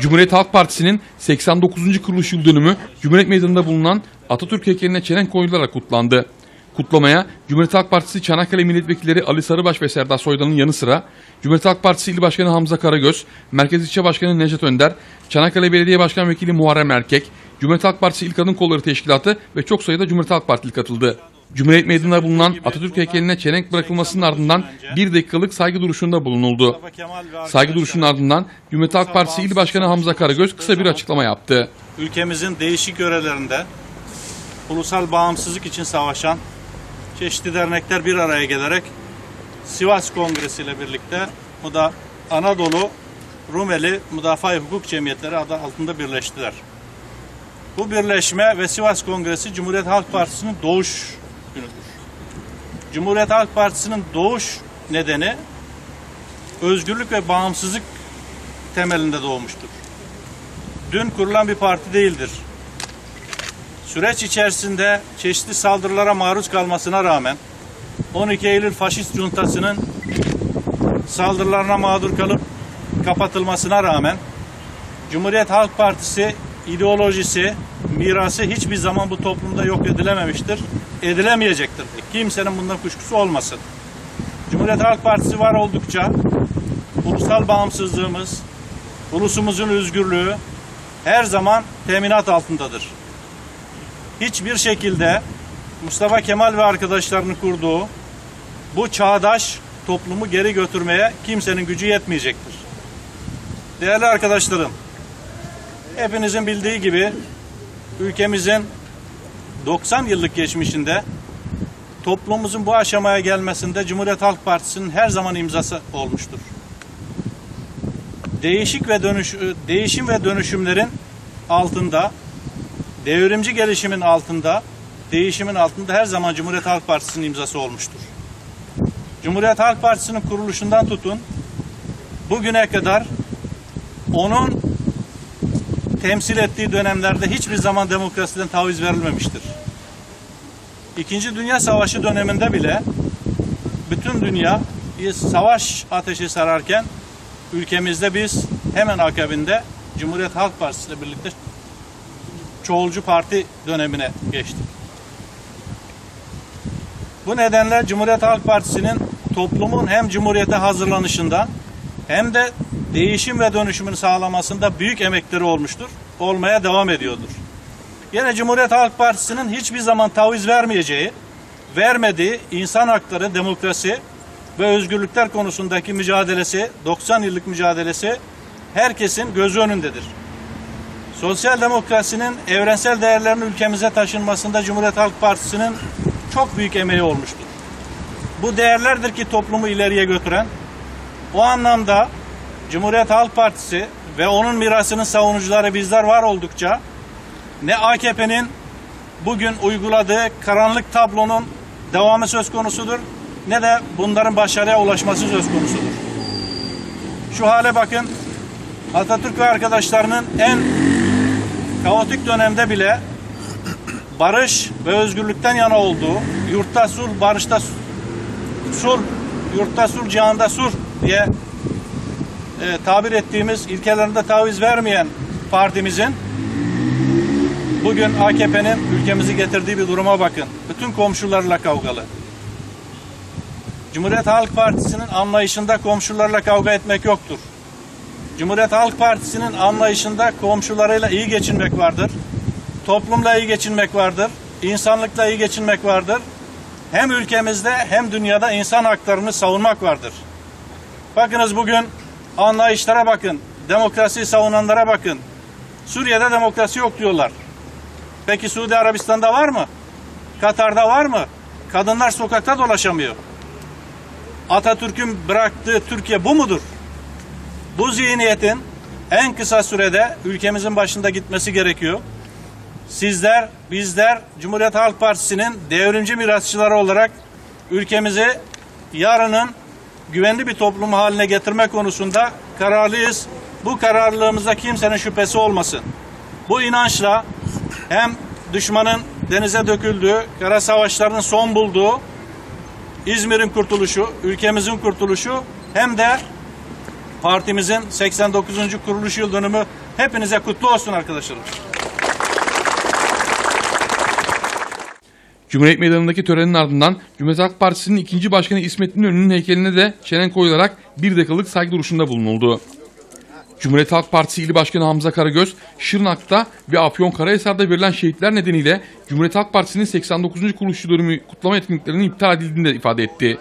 Cumhuriyet Halk Partisi'nin 89. kuruluş yıl dönümü Cumhuriyet Meydanı'nda bulunan Atatürk heykeline çelenk koyularak kutlandı. Kutlamaya Cumhuriyet Halk Partisi Çanakkale Milletvekilleri Ali Sarıbaş ve Serdar Soydan'ın yanı sıra Cumhuriyet Halk Partisi İl Başkanı Hamza Karagöz, Merkez İlçe Başkanı Necdet Önder, Çanakkale Belediye Başkan Vekili Muharrem Erkek, Cumhuriyet Halk Partisi İl Kadın Kolları Teşkilatı ve çok sayıda Cumhuriyet Halk Partili katıldı. Cumhuriyet Meydanı'nda bulunan Atatürk heykeline çelenk bırakılmasının ardından bir dakikalık saygı duruşunda bulunuldu. Saygı duruşunun ardından Cumhuriyet Halk Partisi İl Başkanı Hamza Karagöz kısa bir açıklama yaptı. ülkemizin değişik yörelerinde ulusal bağımsızlık için savaşan çeşitli dernekler bir araya gelerek Sivas Kongresi ile birlikte bu da Anadolu Rumeli Müdafaa Hukuk Cemiyetleri adı altında birleştiler. Bu birleşme ve Sivas Kongresi Cumhuriyet Halk Partisi'nin doğuş günüdür. Cumhuriyet Halk Partisi'nin doğuş nedeni özgürlük ve bağımsızlık temelinde doğmuştur dün kurulan bir parti değildir. Süreç içerisinde çeşitli saldırılara maruz kalmasına rağmen 12 Eylül faşist juntasının saldırılarına mağdur kalıp kapatılmasına rağmen Cumhuriyet Halk Partisi ideolojisi, mirası hiçbir zaman bu toplumda yok edilememiştir. Edilemeyecektir. Kimsenin bundan kuşkusu olmasın. Cumhuriyet Halk Partisi var oldukça ulusal bağımsızlığımız, ulusumuzun özgürlüğü, her zaman teminat altındadır. Hiçbir şekilde Mustafa Kemal ve arkadaşlarının kurduğu bu çağdaş toplumu geri götürmeye kimsenin gücü yetmeyecektir. Değerli arkadaşlarım, hepinizin bildiği gibi ülkemizin 90 yıllık geçmişinde toplumumuzun bu aşamaya gelmesinde Cumhuriyet Halk Partisi'nin her zaman imzası olmuştur değişik ve dönüş değişim ve dönüşümlerin altında devrimci gelişimin altında değişimin altında her zaman Cumhuriyet Halk Partisi'nin imzası olmuştur. Cumhuriyet Halk Partisi'nin kuruluşundan tutun bugüne kadar onun temsil ettiği dönemlerde hiçbir zaman demokrasiden taviz verilmemiştir. İkinci Dünya Savaşı döneminde bile bütün dünya savaş ateşi sararken ülkemizde biz hemen akabinde Cumhuriyet Halk Partisi ile birlikte çoğulcu parti dönemine geçtik. Bu nedenle Cumhuriyet Halk Partisi'nin toplumun hem cumhuriyete hazırlanışında hem de değişim ve dönüşümünü sağlamasında büyük emekleri olmuştur. Olmaya devam ediyordur. Yine Cumhuriyet Halk Partisi'nin hiçbir zaman taviz vermeyeceği, vermediği insan hakları, demokrasi ve özgürlükler konusundaki mücadelesi, 90 yıllık mücadelesi herkesin gözü önündedir. Sosyal demokrasinin evrensel değerlerin ülkemize taşınmasında Cumhuriyet Halk Partisi'nin çok büyük emeği olmuştur. Bu değerlerdir ki toplumu ileriye götüren. O anlamda Cumhuriyet Halk Partisi ve onun mirasının savunucuları bizler var oldukça ne AKP'nin bugün uyguladığı karanlık tablonun devamı söz konusudur ne de bunların başarıya ulaşması söz konusudur. Şu hale bakın Atatürk ve arkadaşlarının en kaotik dönemde bile barış ve özgürlükten yana olduğu, yurtta sulh, barışta sulh, yurtta sulh, cihanda sulh diye e, tabir ettiğimiz ilkelerinde taviz vermeyen partimizin bugün AKP'nin ülkemizi getirdiği bir duruma bakın. Bütün komşularla kavgalı. Cumhuriyet Halk Partisi'nin anlayışında komşularla kavga etmek yoktur. Cumhuriyet Halk Partisi'nin anlayışında komşularıyla iyi geçinmek vardır. Toplumla iyi geçinmek vardır. insanlıkla iyi geçinmek vardır. Hem ülkemizde hem dünyada insan haklarını savunmak vardır. Bakınız bugün anlayışlara bakın. Demokrasiyi savunanlara bakın. Suriye'de demokrasi yok diyorlar. Peki Suudi Arabistan'da var mı? Katar'da var mı? Kadınlar sokakta dolaşamıyor. Atatürk'ün bıraktığı Türkiye bu mudur? Bu zihniyetin en kısa sürede ülkemizin başında gitmesi gerekiyor. Sizler, bizler Cumhuriyet Halk Partisi'nin devrimci mirasçıları olarak ülkemizi yarının güvenli bir toplum haline getirme konusunda kararlıyız. Bu kararlılığımıza kimsenin şüphesi olmasın. Bu inançla hem düşmanın denize döküldüğü, kara savaşlarının son bulduğu, İzmir'in kurtuluşu, ülkemizin kurtuluşu hem de Partimizin 89. kuruluş yıl dönümü hepinize kutlu olsun arkadaşlarım. Cumhuriyet Meydanı'ndaki törenin ardından Cumhuriyet Halk Partisi'nin ikinci başkanı İsmet İnönü'nün heykeline de çelenk koyularak bir dakikalık saygı duruşunda bulunuldu. Cumhuriyet Halk Partisi İl Başkanı Hamza Karagöz, Şırnak'ta ve Afyonkarahisar'da verilen şehitler nedeniyle Cumhuriyet Halk Partisi'nin 89. kuruluş dönümü kutlama etkinliklerinin iptal edildiğini de ifade etti.